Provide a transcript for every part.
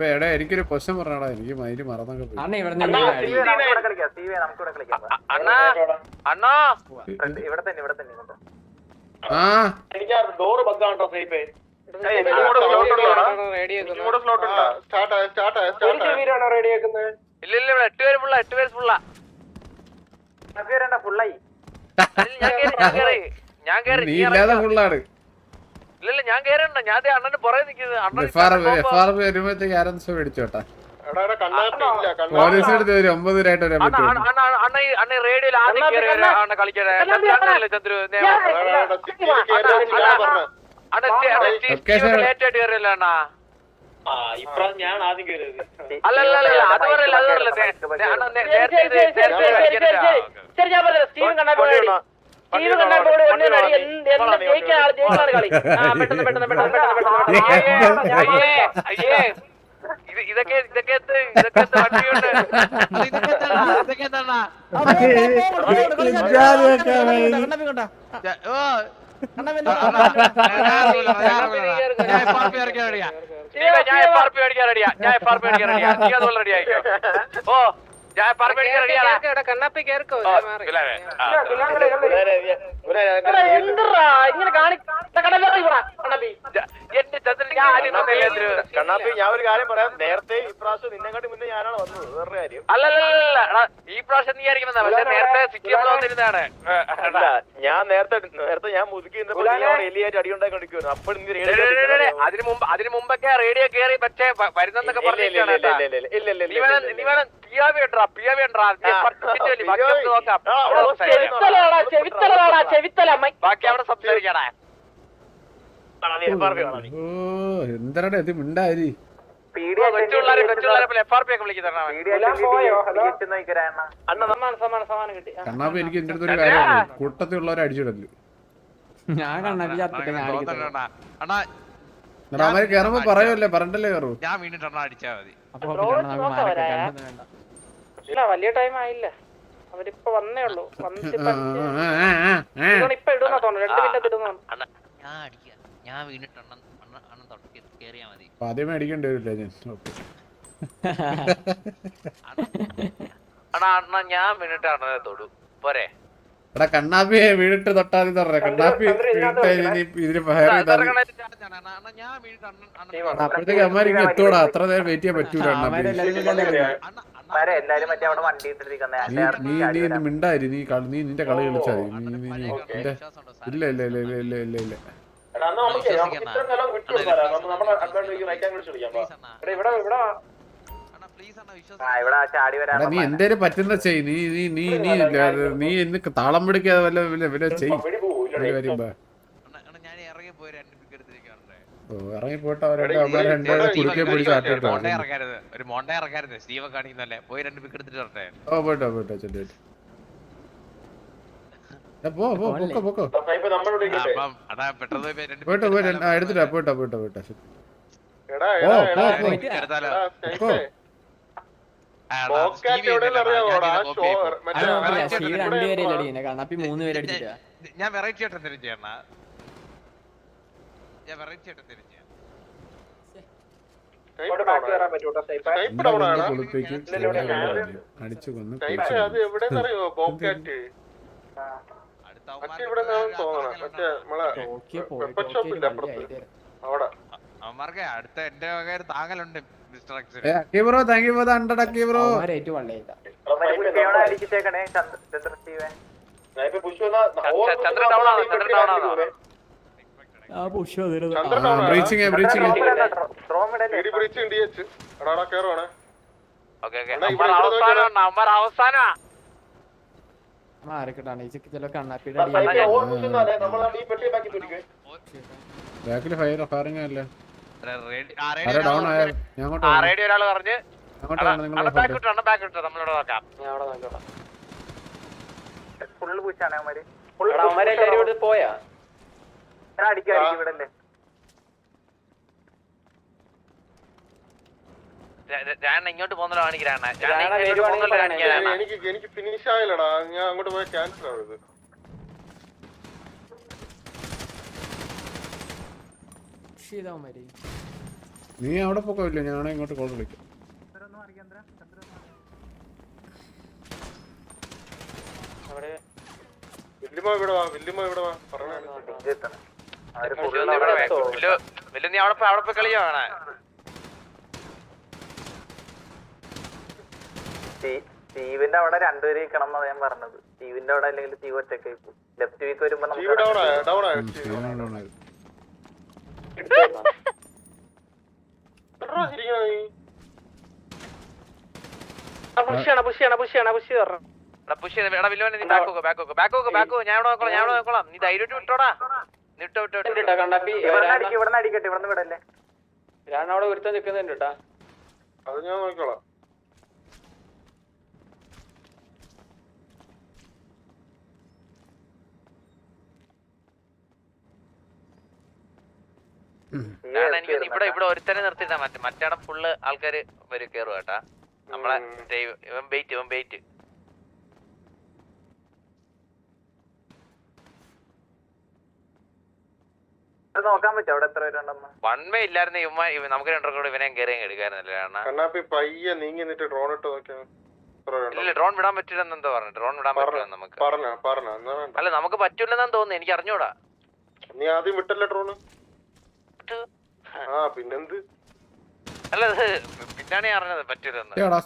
ഇപ്പൊ എടാ എനിക്കൊരു ക്വസ്റ്റ്യൻ പറഞ്ഞാടാ എനിക്ക് മൈൻഡ് മറന്നൊക്കെ പോയി. ആ? ഇല്ല ഇല്ല എട്ട് പേര് ഫുള്ള എട്ട് പേര് ഫുള്ള. ഞാൻ കേറി ഞാൻ കേറി നീ നീ ഇല്ലാതെ ഫുള്ളാണ് ഇല്ല ഞാൻ കേറണ്ട. ഞാൻ അണ്ണന് പുറകെ നിൽക്കുന്നത് പോലീസ് എടുത്ത് ഒരു ഒമ്പത് പേരായിട്ട് വരാൻ അണ്ണ അണ്ണ അണ്ണ അണ്ണ ഈ- അണ്ണ ഈ റേഡിയോയിൽ ആദ്യം അണ്ണ കളിക്കണേ. കണ്ണാപ്പി, ചന്ദ്രു ചന്ദ്രു? നിയമം എടാ, എടാ, എടാ, സിറ്റിയിൽ കയറി അണ്ണ സ്റ്റേ- അണ്ണ സ്റ്റേ- Location- സ്റ്റീവൻ ലേറ്റ് ആയിട്ട് കയറിയല്ലോ അണ്ണ? ആ ഇപ്രാവശ്യം ഞാൻ ആദ്യം കയറിയത് അല്ല അല്ല അല്ല അല്ല, അത് പറയല്ല അത് പറയല്ല നേ- നേ- അണ്ണ നേ- നേരത്തെ ഇത് ശരി, ശരി, നേരത്തെ ശരി, ശരി, കളിക്കണ്ട. ശരി. ശരി, ഞാൻ പറഞ്ഞത് സ്റ്റീവൻ കണ്ണാപ്പിയോട് കളി. സ്റ്റീവൻ കണ്ണാപ്പിയോട് ഒന്നിനും അടി. എന്ത് ജയിക്കുന്ന ആൾ ജയിക്കുന്ന കളി. ആ പെട്ടെന്ന് പെട്ടെന്ന് പെട്ടെന്ന് പെട്ടെന്ന് പെട്ടെന്ന്. അയ്യേ അയ്യേ ഇത് ഇതൊക്കെ ഇതൊക്കെ ഇതൊക്കെ സ്റ്റീവൻ, ഞാൻ എഫ് ആർ പി മേടിക്കാൻ റെഡിയാ. ഞാൻ എഫ് ആർ പി മേടിക്കാൻ റെഡിയാ. നീ അതുപോലെ റെഡി ഓ. കണ്ണാപ്പി ഞാൻ ഒരു കാര്യം പറയാം. നേരത്തെ ഈ പ്രാവശ്യം നിന്നെക്കാട്ടി മുന്നേ ഞാനാണ് വന്നത്. വേറൊരു കാര്യം. അല്ലല്ല ഈ പ്രാവശ്യം നീ ആയിരിക്കും പക്ഷെ നേരത്തെ സിറ്റിയിൽ വന്നിരുന്നതാണ് അല്ല ഞാൻ നേരത്തെ നേരത്തെ ഞാൻ മുതുക്കി എലിയായിട്ട് അടിയുണ്ടാക്കി കൊണ്ടിരിക്കുവായിരുന്നു അപ്പോൾ അതിന് മുമ്പ് അതിന് മുമ്പൊക്കെ റേഡിയോ കേറി പക്ഷേ വരുന്നെന്നൊക്കെ ഇല്ല ഇല്ല നീ വേണം നീ വേണം ചെവിത്തലാടാ ചെവിത്തലാടാ ചെവിത്തല മൈ ബാക്കി അവിടെ സംസാരിക്കണേ ഓ എന്തരടെ ഇത്? മിണ്ടായി. കണ്ണാപ്പ എനിക്ക് എന്റെ അടുത്തൊരു കാര്യമാണ് കൂട്ടത്തിലുള്ളവരെ അടിച്ചിടൽ. ഞാൻ കേറുമ്പോ പറയല്ലേ പറയുമല്ലേ പറഞ്ഞിട്ടല്ലേ കയറൂ ഞാൻ വീണ്ടും അണ്ണാ അടിച്ചാ മതി. ഇല്ല വലിയ ടൈം ആയില്ല. അവരിപ്പോ വന്നേ ഉള്ളൂ. വന്നിട്ട്. ഇപ്പൊ ഇടുന്ന തോന്നുന്നു. രണ്ട് മിനിറ്റ് ഇടുന്ന ഞാൻ അടിക്കാം. ഞാൻ വീണിട്ട് അണ്ണൻ അണ്ണൻ അണ്ണൻ തൊട്ട് കേറിയാ മതി. അടിക്കേണ്ടി വരില്ല ഞാൻ? ഓക്കെ. അണ്ണാ അണ്ണാ ഞാൻ വീണിട്ടാണ് തൊടു. പോരെ. എടാ കണ്ണാപ്പിയെ വീണിട്ട് തൊട്ടാതി പറഞ്ഞ. കണ്ണാപ്പി വീണിട്ട് ഇതിന് വീണിട്ട് അപ്പോഴത്തേക്ക് അമ്മ എത്തോടാ. അത്ര നേരം വെയിറ്റ് ചെയ്യാൻ പറ്റൂല കണ്ണാപ്പി. മിണ്ടായി നീ നീ നിന്റെ കളി ഇല്ല ഇല്ല ഇല്ല ഇല്ല ഇല്ല ഇല്ല നീ എന്തേലും പറ്റുന്ന ചെയ് നീ നീ നീ നീ ഇന്ന് താളം പിടിക്കാതെ വല്ല വല്ല വല്ല ചെയ് വെടി പോവും, ഇല്ലടാ. ഒരു കാര്യം പറ. അണ്ണാ അണ്ണാ ഞാൻ ഇറങ്ങി പോയി രണ്ട് പിക്ക് എടുത്തിരിക്കാറുണ്ട് ഓ ഇറങ്ങി പോയിട്ട് അവരെ അവന്മാരെ രണ്ടുപേരെ കുടുക്കെ പിടിച്ച് ആട്ടിട്ടോ മോണ്ടേ ഇറക്കരുത് ഒരു മോണ്ടേ ഇറക്കരുത് സ്റ്റീവ് കാണിക്കുന്നല്ലേ പോയി രണ്ട് പിക്ക് എടുത്തിട്ട് വരട്ടെ? ഓ പോയിട്ടോ പോയിട്ടോ ചെല്ലു പോ പോ പൊക്കോ പൊക്കോ. പോയിട്ടോ പോയിട്ട് എടുത്തിട്ടാ പോയിട്ടോ പോയിട്ടോ പോയിട്ടോ എടാ, ഓ, പോ, പോ. ഞാൻ വെറൈറ്റി ആയിട്ട് എന്തെങ്കിലും ചെയ്യണ ഞാൻ വെറൈറ്റി ആയിട്ട് എന്തെങ്കിലും ചെയ്യാം സ്നേഹിതേ, ബാക്ക് കയറാൻ പറ്റൂട്ടോ സൈപ്പ് സ്നേഹിതേ നിന്റെ അവിടെ കൊന്ന് ആണോ? കുളിപ്പിക്കും ഇല്ല, ഇവിടെ അടിച്ചു കൊന്ന് അത് എവിടെയെന്നറിയോ ബോക്കാറ്റ് അടുത്ത മറ്റേ ഇവിടെ തോന്നണേ. മറ്റേ നമ്മളെ വെപ്പൺ പോയി. ഷോപ്പിന്റെ അപ്പുറത്ത്? അവിടെ. അവന്മാർക്ക് അടുത്ത എന്റെ വക ഒരു താങ്ങലുണ്ട് bro thank you for the hundred അക്കി bro ഏറ്റവും വള്ളയില്ല അടിച്ചിട്ടേക്കണേ? ചന്ദ്ര സ്റ്റീവൻ. സ്നേഹിതേ, പുഷ് ചന്ദ്ര- ചന്ദ്ര down ആണോ? ചന്ദ്ര down ആണോ? ആ പുഷ്. ബ്രീച്ചിങ് ബ്രീച്ചിങ് ബ്രീച്ച് ഉണ്ട് ചേച്ചി. എടാ, എടാ, കേറുവാണേ. Okay okay. അണ്ണാ, അവസാനം അമ്മ അവസാനാ. ബാക്കിൽ ഫയർ ഫയറിംഗ് അല്ലേ? ഡൗൺ? ആയ അങ്ങോട്ട് ആ റേഡിയോ ഒരാൾ പറഞ്ഞു അങ്ങോട്ടാണ് നിങ്ങൾ ബാക്ക് ഇട്ടോ ബാക്ക് ഇട്ടോ നമ്മളിവിടെ നോക്കാം. ഞാൻ അവിടെ നോക്കട്ടെ ഫുള്ള് പൂച്ചാണ് അവന്മാര്. പോയാ? അടിക്കാതിരിക്കും ഇവിടെ അല്ലേ ഞാൻ ഇങ്ങോട്ട് പോകുന്നല്ലോ പറയണേ. കാണിക്കാനാണ് എനിക്ക് എനിക്ക് ഫിനിഷ് ആയില്ലടാ. ഞാൻ അങ്ങോട്ട് പോയ ക്യാൻസൽ ആവരുത് പുഷ് ചെയ്താ നീ അവിടെ പോക്കില്ല ഞാൻ ഇങ്ങോട്ട് കോൾ വിളിക്കാം. വില്ലുമോ ഇവിടെ വാ വില്ലുമോ ഇവിടെ വാ. പറഞ്ഞു നീ അവിടെ അവിടെ പോയി സ്റ്റീവിന്റെ അവിടെ രണ്ടുപേരും നിൽക്കണം എന്നാ ഞാൻ പറഞ്ഞത്. സ്റ്റീവിന്റെ അവിടെ അല്ലെങ്കിൽ സ്റ്റീവ് ഒറ്റയ്ക്ക് ലെഫ്റ്റ് വീക്ക് വരുമ്പോ ഞാൻ ഇവിടെ നോക്കോളാം ഞാൻ ഇവിടെ നോക്കോളാം. നീ ധൈര്യമായിട്ട് വിട്ടോടാ. അവിടെ ഒരുത്തൻ നിൽക്കുന്നുണ്ട് കേട്ടാ. അത് ഞാൻ നോക്കിക്കോളാം. ഞാൻ എനിക്ക് ഇവിടെ ഇവിടെ ഒരുത്തനെ നിർത്തിട്ടാ മറ്റേ മറ്റേടെ ഫുള്ള് ആൾക്കാര് വരും കേറുക കേട്ടാ. നമ്മളെ ഇവൻ ബെയ്റ്റ് ഇവൻ ബെയിറ്റ് നോക്കാൻ പറ്റും അവിടെ എത്ര പേരുണ്ടെന്ന്. വൺ വേ ഇല്ലായിരുന്നു ഇവ നമുക്ക് രണ്ടു കൂടെ ഇവനെ കയറി എടുക്കായിരുന്നല്ലേ കാരണം? കണ്ണാപ്പി പയ്യെ നീങ്ങി നിന്നിട്ട് ഡ്രോൺ ഇട്ട് ഇല്ല ഡ്രോൺ വിടാൻ പറ്റില്ലെന്ന് എന്തോ പറഞ്ഞു. ഡ്രോൺ വിടാൻ പറ്റില്ല നമുക്ക്. അല്ല നമുക്ക് പറ്റൂലെന്നു തോന്നുന്നു എനിക്ക് അറിഞ്ഞൂടാ. നീ ആദ്യം വിട്ടല്ലേ ഡ്രോണ് ആ പിന്നെന്ത്? അല്ല അത് പിന്നാണ് ഞാൻ അറിഞ്ഞത് പറ്റൂലെന്ന് ഏടാ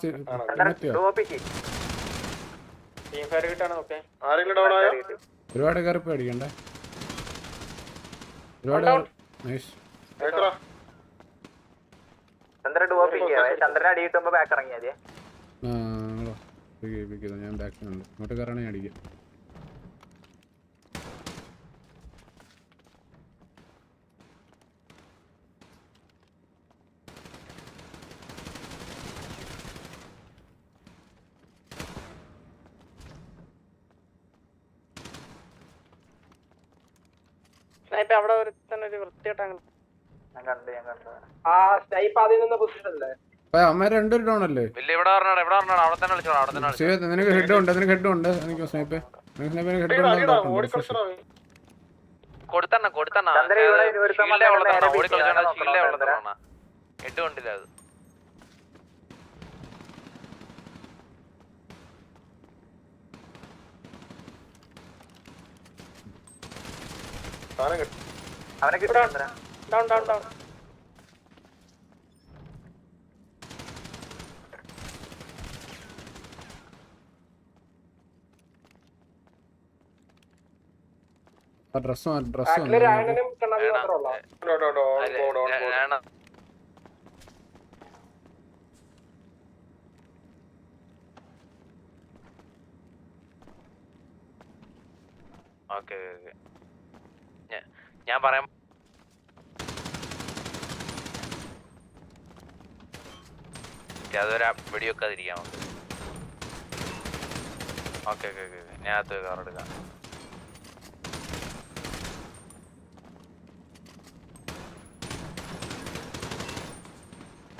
കറുപ്പ് ടീം ഫയർ കിട്ടാണ് നോക്കേ ആരെങ്കിലും ഡൗൺ ആയോ ഒരുപാട് കയറി പേടിക്കണ്ടേ ഒരുപാട് നൈസ് ചന്ദ്രൻ അടി കിട്ടുമ്പോ ബാക്ക് ഇറങ്ങിയാ ഞാൻ ബാക്കിലുണ്ട് ഇങ്ങോട്ട് കയറണേ അടിക്കാം സ്നൈപ്പ് അവിടെ ഒരുത്തന്നെ ഒരു വൃത്തിയായിട്ടാണ് ഞാൻ കണ്ടു ഞാൻ കണ്ടു. ആ സ്നൈപ്പ് ആദ്യം നിന്ന് പൊസിഷനല്ലേ അമ്മ രണ്ടൊരു ഡൗൺ അല്ലേ? ശരി നിനക്ക് ഹെഡ് ഉണ്ട് നിനക്ക് ഹെഡ് ഉണ്ട് എനിക്ക് സ്നൈപ്പ് സ്നൈപ്പിന് ഹെഡ് ഉണ്ട് സാധനം കിട്ടി. അവനെ കിട്ടി down down down dress dress ഞാൻ കണ്ണാപ്പി മാത്രമേ ഉള്ളൂ ഡോ, ഡോ, ഡോ, on board, on board. ഞാൻ ഓക്കെ ഓക്കെ ഞാൻ പറയാം ഓക്കെ, അതൊരു വെടിവെക്കാതിരിക്കാം നമുക്ക് ഓക്കെ ഓക്കെ ഓക്കെ ഞാൻ അത് കാർ എടുക്കാം.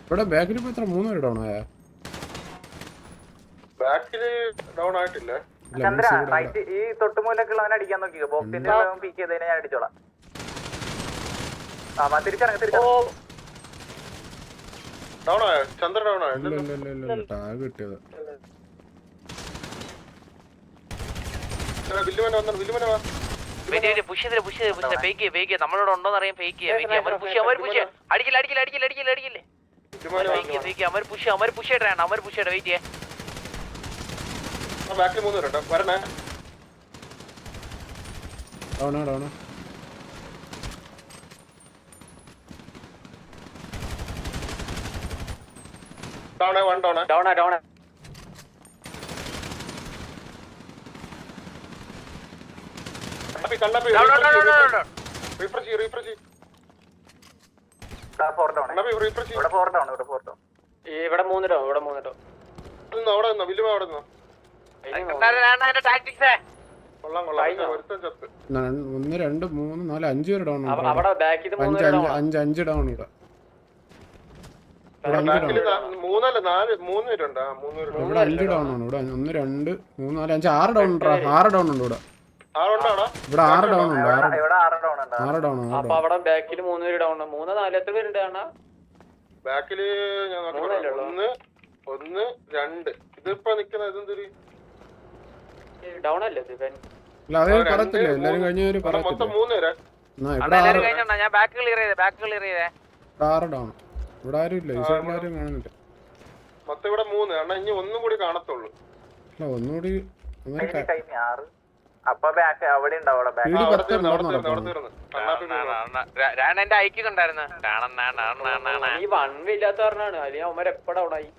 ഇവിടെ ബാക്കിൽ ഇപ്പൊ എത്ര മൂന്ന് ഡൗൺ ആയ? ബാക്കിൽ ഡൗൺ ആയിട്ടില്ല. ചന്ദ്ര ഈ തൊട്ടുമൂലൊക്കെ ഉള്ളവനെ അടിക്കാൻ നോക്കിക്കോ. ബോക്സിന്റെ പീക്ക് ചെയ്തതിനെ ഞാൻ അടിച്ചോളാം. ആ തിരിച്ചിറങ്ങ് ഫേക്ക് കിട്ടിയത്. നമ്മളോട് ഉണ്ടോന്ന് അറിയാൻ ഫേക്ക് ചെയ്യാം അവർ പുഷ് അവർ പുഷ് അടിക്കില്ല അടിക്കില്ല അടിക്കില്ല അടിക്കില്ല അടിക്കില്ല അവർ പുഷ് അവർ പുഷ് ചെയ്യട്ടെ അവർ പുഷ് ചെയ്യട്ടെ വെയിറ്റ് ചെയ്യേ ബാക്കിൽ മൂന്ന് പേരുണ്ട് വരണേ. ഡൗണാ ഡൗണാ ഡൗൺ വൺ ഡൗൺ ഡൗണാ ഡൗണാ കണ്ണാപ്പി കണ്ണാപ്പി റീഫ്രഷ് ചെയ്യ് റീഫ്രഷ് ചെയ്യ് ഫോർ ഡൗൺ കണ്ണാപ്പി റീഫ്രഷ് ചെയ്യ്. ഇവിടെ ഫോർ ഡൗൺ ഇവിടെ ഫോർ ഡൗൺ ഇവിടെ മൂന്ന് ഡോ ഇവിടെ മൂന്ന് ഡോ നിന്ന് അവിടെ നിന്നോ വില്ലുമ അവിടെ നിന്നോ. ഒന്ന് രണ്ട് മൂന്ന് നാല് അഞ്ച് പേര് ഡൗൺ ഉണ്ട്. അവിടെ ബാക്കിൽ മൂന്ന് അഞ്ച് അഞ്ച് അഞ്ച് അഞ്ച് ഡൗൺ ഇവിടെ. ഇവിടെ അഞ്ച് ഡൗൺ മൂന്നല്ല നാല് മൂന്ന് പേരുണ്ട്. മൂന്ന് പേരുണ്ട്. ഇവിടെ ഡൗൺ ആണ് ഇവിടെ ഒന്ന് രണ്ട് മൂന്ന് നാല് അഞ്ച്. ആറ് ഡൗൺ ഉണ്ട്? ആറ് ഡൗൺ ഉണ്ട് ഇവിടെ. ആറ് ഡൗൺ ഉണ്ട്. ആറ് ഇവിടെ ആറ് ഡൗൺ അപ്പൊ അവിടെ ബാക്കിൽ മൂന്ന് പേര് ഡൗൺ മൂന്ന് നാല് എത്ര പേരുണ്ട് കാണാ? ബാക്കിൽ ഞാൻ. ഒന്ന് ഒന്ന് രണ്ട്. ഇതിപ്പോ നിക്കുന്ന ഇതെന്തൊരു ഡൗൺ അല്ലേ ഇത്? ഇവൻ? അല്ല അത് പറയത്തില്ലേ. എല്ലാരും കഴിഞ്ഞവര് മൊത്തം മൂന്ന് പേരാ. ഇവിടെ ആറ് ഡൗൺ ഇവിടെ ആരും ഇല്ല. ഈ സൈഡിൽ ആരും കാണുന്നില്ല. മൊത്തം ഇവിടെ മൂന്ന്. കാരണം ഇനി ഒന്നും കൂടി കാണത്തുള്ളൂ. അല്ല ഒന്നുകൂടി എന്റെ ഐക്യം ഈ പറഞ്ഞാണ് അല്ലെങ്കിൽ അവന്മാർ എപ്പോഴും അവിടെ ആയി.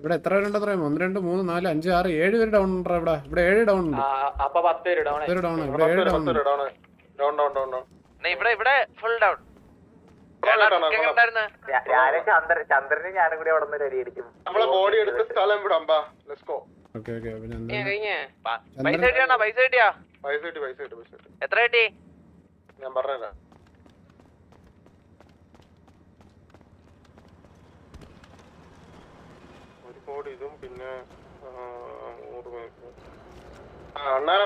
ഇവിടെ എത്ര പേരുണ്ടെന്ന് പറയാം ഒന്ന് രണ്ട് മൂന്ന് നാല് അഞ്ച് ആറ് ഏഴ് പേര് ഡൗൺ ഉണ്ടോ ഇവിടെ? ഇവിടെ ഏഴ് ഡൗൺ ഉണ്ട്. അപ്പൊ പത്ത് പേര് ഡൗൺ ഡൗൺ ഇവിടെ ഏഴ് down down down down down ഇവിടെ ഇവിടെ ഫുൾ ഡൗൺ. ഉണ്ടായിരുന്നു? ഞാനും ചന്ദ്രൻ ചന്ദ്രനും കൂടി അവിടെ നിന്ന് നമ്മളെ ബോഡി എടുത്ത സ്ഥലം വിടാം ബാ ലെറ്റ്സ് ഗോ ഓക്കേ ഓക്കേ പൈസ കിട്ടിയാണോ? പൈസ കിട്ടിയാ? പൈസ കിട്ടി പൈസ കിട്ടി പൈസ കിട്ടി. എത്ര കിട്ടി? ഞാൻ പറഞ്ഞുതരാം. ഒരു കോടി ഇതും പിന്നെ നൂറ് പേർക്ക് ആ അണ്ണാ.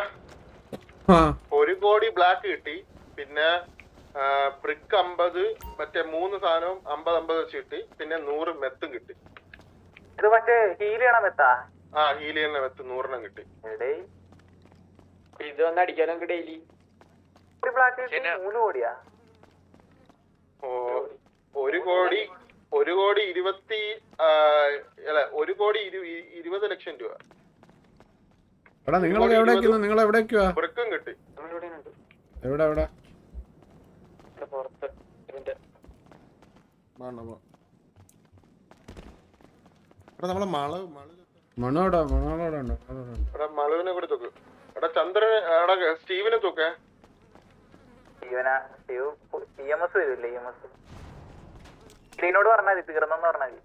ഒരു കോടി ബ്ലാക്ക് കിട്ടി. പിന്നെ ബ്രിക്ക് അമ്പത് മറ്റേ മൂന്ന് സാധനവും അമ്പത് അമ്പത് വെച്ച് കിട്ടി. പിന്നെ നൂറ് മെത്തും കിട്ടി. ഇത് മറ്റേ ഹീൽ ചെയ്യണം എത്താ ആ ഹീലിയലിനെ മെത്ത് നൂറെണ്ണം കിട്ടി. ഇത് വന്ന് അടിക്കാനോ നമുക്ക് ഡെയിലി ഒരു ബ്ലാക്ക്. മൂന്ന് കോടിയാ? ഓ ഒരു കോടി ഒരു കോടി ഇരുപത്തി അല്ല ഒരു കോടി ഇരുപത് ലക്ഷം രൂപ. എടാ നിങ്ങൾ എവിടേക്കാ നിങ്ങൾ എവിടേക്കുവാ എവിടെ എവിടെ? മള മള മണോടാ ഉണ്ട്? എടാ മളുവിനെ കൂടി തൂക്ക്. എടാ ചന്ദ്രനെ എടാ സ്റ്റീവിനെ തൂക്കേ. സ്റ്റീവനാ സ്റ്റീവ് ഇ എം എസ് വരില്ലേ ഇ എം എസ്? സ്റ്റീവിനോട് പറഞ്ഞാൽ മതി തീർന്നെന്ന് പറഞ്ഞാൽ മതി.